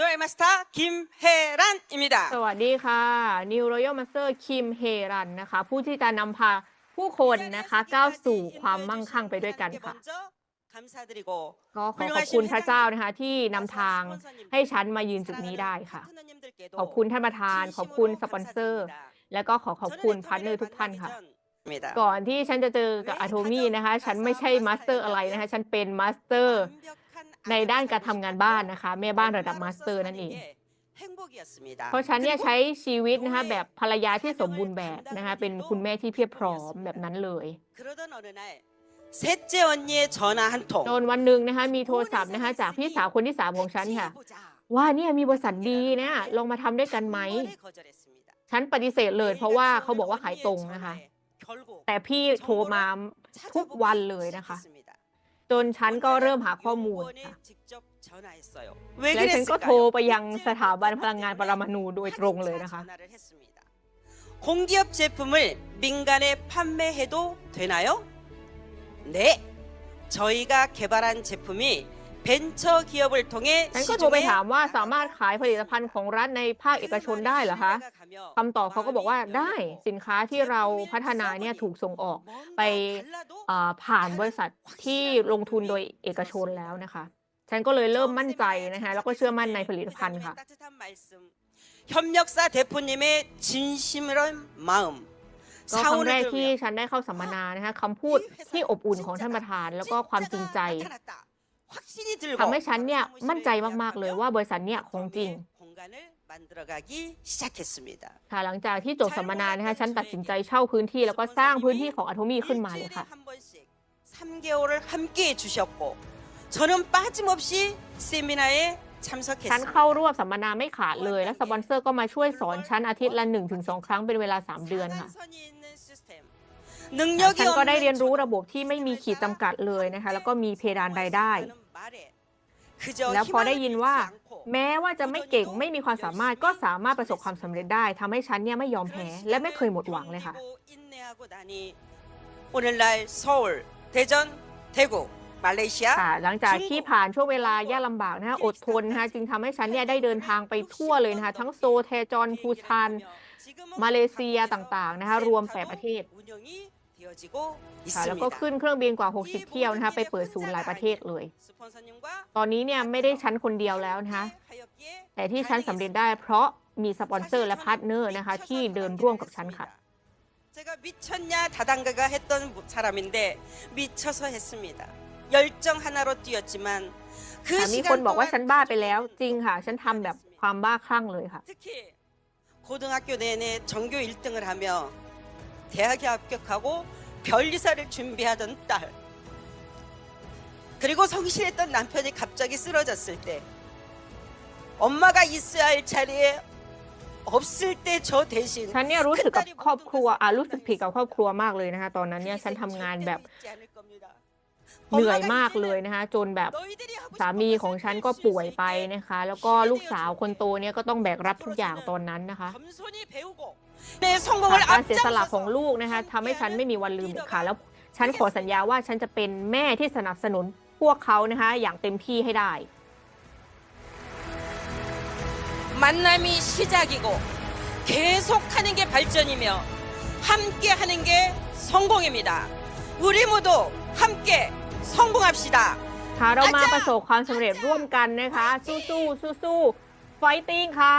ด้วยมาสเตอร์คิมเฮรันอิมิดาสวัสดีค่ะนิวโรยมาสเตอร์คิมเฮรันนะคะ ผู้ที่จะนำพาผู้คนนะคะก้าวสู่ความมั่งคั่งไปด้วยกันค่ะก็ขอขอบคุณพระเจ้านะคะ ที่นำทางให้ฉันมายืนจุดนี้ได้ค่ะ ขอบคุณท่านประธาน ขอบคุณสปอนเซอร์ และก็ขอขอบคุณพาร์ทเนอร์ทุกท่านค่ะ ก่อนที่ฉันจะเจอกับอาโทมี่นะคะ ฉันไม่ใช่มาสเตอร์อะไรนะคะ ฉันเป็นมาสเตอร์ ในด้านการทำงานบ้านนะคะ แม่บ้านระดับมาสเตอร์นั่นเอง เพราะฉันเนี่ยใช้ชีวิตนะคะแบบภรรยาที่สมบูรณ์แบบนะคะเป็นคุณแม่ที่เพียบพร้อมแบบนั้นเลยจนวันหนึ่งนะคะมีโทรศัพท์นะคะจากพี่สาวคนที่สามของฉันค่ะ ว่าเนี่ยมีบริษัทดีนะลองมาทำด้วยกันไหมฉันปฏิเสธเลย เพราะว่าเขาบอกว่าขายตรงนะคะ แต่พี่โทรมาทุกวันเลยนะคะ จนฉันก็เริ่มหาข้อมูลค่ะ และฉันก็โทรไปยังสถาบันพลังงานปรมาณูโดยตรงเลยนะคะ 공기업 제품을 민간에 판매해도 되나요? 네. 저희가 개발한 제품이 벤처 기업을 통해 ฉันก็ 시중에 โทรไปถามว่าสามารถขายผลิตภัณฑ์ของรัฐในภาคเอกชนได้เหรอคะคำตอบเขาก็บอกว่าได้สินค้าที่เราพัฒนาเนี่ยถูกส่งออก ไปอ่าผ่านบริษัทที่ลงทุนโดยเอกชนแล้วนะคะ ฉันก็เลยเริ่มมั่นใจนะคะแล้วก็เชื่อมั่นในผลิตภัณฑ์ค่ะ 협력사 대표님의 진심이란 마음 ก็ครั้งแรกที่ฉันได้เข้าสัมมนานะคะคำพูดที่อบอุ่นของท่านประธาน แล้วก็ความจริงใจ ทำให้ฉันเนี่ยมั่นใจมากๆเลยว่าบริษัทเนี่ยของจริงค่ะหลังจากที่จบสัมมนานะคะฉันตัดสินใจเช่าพื้นที่แล้วก็สร้างพื้นที่ของอะโทมีขึ้นมาเลยค่ะฉันเข้าร่วมสัมมนาไม่ขาดเลย และสปอนเซอร์ก็มาช่วยสอนฉันอาทิตย์ละ 1-2 ครั้งเป็นเวลา 3 เดือนค่ะฉันก็ได้เรียนรู้ระบบที่ไม่มีขีดจำกัดเลยนะคะแล้วก็มีเพดานรายได้ แล้วพอได้ยินว่า แม้ว่าจะไม่เก่งไม่มีความสามารถก็สามารถประสบความสำเร็จได้ทำให้ฉันเนี่ยไม่ยอมแพ้และไม่เคยหมดหวังเลยค่ะค่ะหลังจากที่ผ่านช่วงเวลายากลำบากนะฮะอดทนนะคะจึงทำให้ฉันเนี่ยได้เดินทางไปทั่วเลยนะคะทั้งโซเทจอนพูชานมาเลเซียต่างๆนะคะรวมแปดประเทศ ค่ะแล้วก็ขึ้นเครื่องบินกว่า 60 เที่ยวนะคะไปเปิดศูนย์หลายประเทศเลย ตอนนี้เนี่ยไม่ได้ฉันคนเดียวแล้วนะคะ แต่ที่ฉันสำเร็จได้เพราะมีสปอนเซอร์และพาร์ทเนอร์นะคะที่เดินร่วมกับฉันค่ะ 제가 미쳤냐 다단가가 했던 사람인데 미쳐서 했습니다. 열정 하나로 뛰었지만 ค่ะ 그 มี 시간 คนบอกว่า 동안 ฉันบ้าไปแล้ว จริงค่ะ ฉันทำแบบความบ้าคลั่งเลยค่ะ 특히 고등학교 내내 전교 1등을 하며 대학에 합격하고 변리사를 준비하던 딸 그리고 성실했던 남편이 갑자기 쓰러졌을 때 엄마가 있어야 할 자리에 없을 때 저 대신 ฉันเนี่ยรู้สึกกับครอบครัวอ่ะรู้สึกผิดกับครอบครัวมากเลยนะคะ ตอนนั้นเนี่ยฉันทำงานแบบเหนื่อยมากเลยนะคะ จนแบบสามีของฉันก็ป่วยไปนะคะ แล้วก็ลูกสาวคนโตเนี่ยก็ต้องแบกรับทุกอย่างตอนนั้นนะคะ 내 성공 을 ค่ะการเสีย 앞장서서 สละของลูกนะคะทำให้ฉันไม่มีวันลืมเด็ดขาดแล้วฉันขอสัญญาว่าฉันจะเป็นแม่ที่สนับสนุนพวกเขานะคะ อย่างเต็มที่ให้ได้ 만남이 시작이고 계속하는 게 발전이며 함께 하는 게 성공입니다. 우리 모두 함께 성공합시다. ค่ะเรามาประสบความสำเร็จร่วมกันนะคะ สู้ๆสู้ๆ ไฟติ้งค่ะ